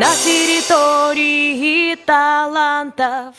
на территории талантов.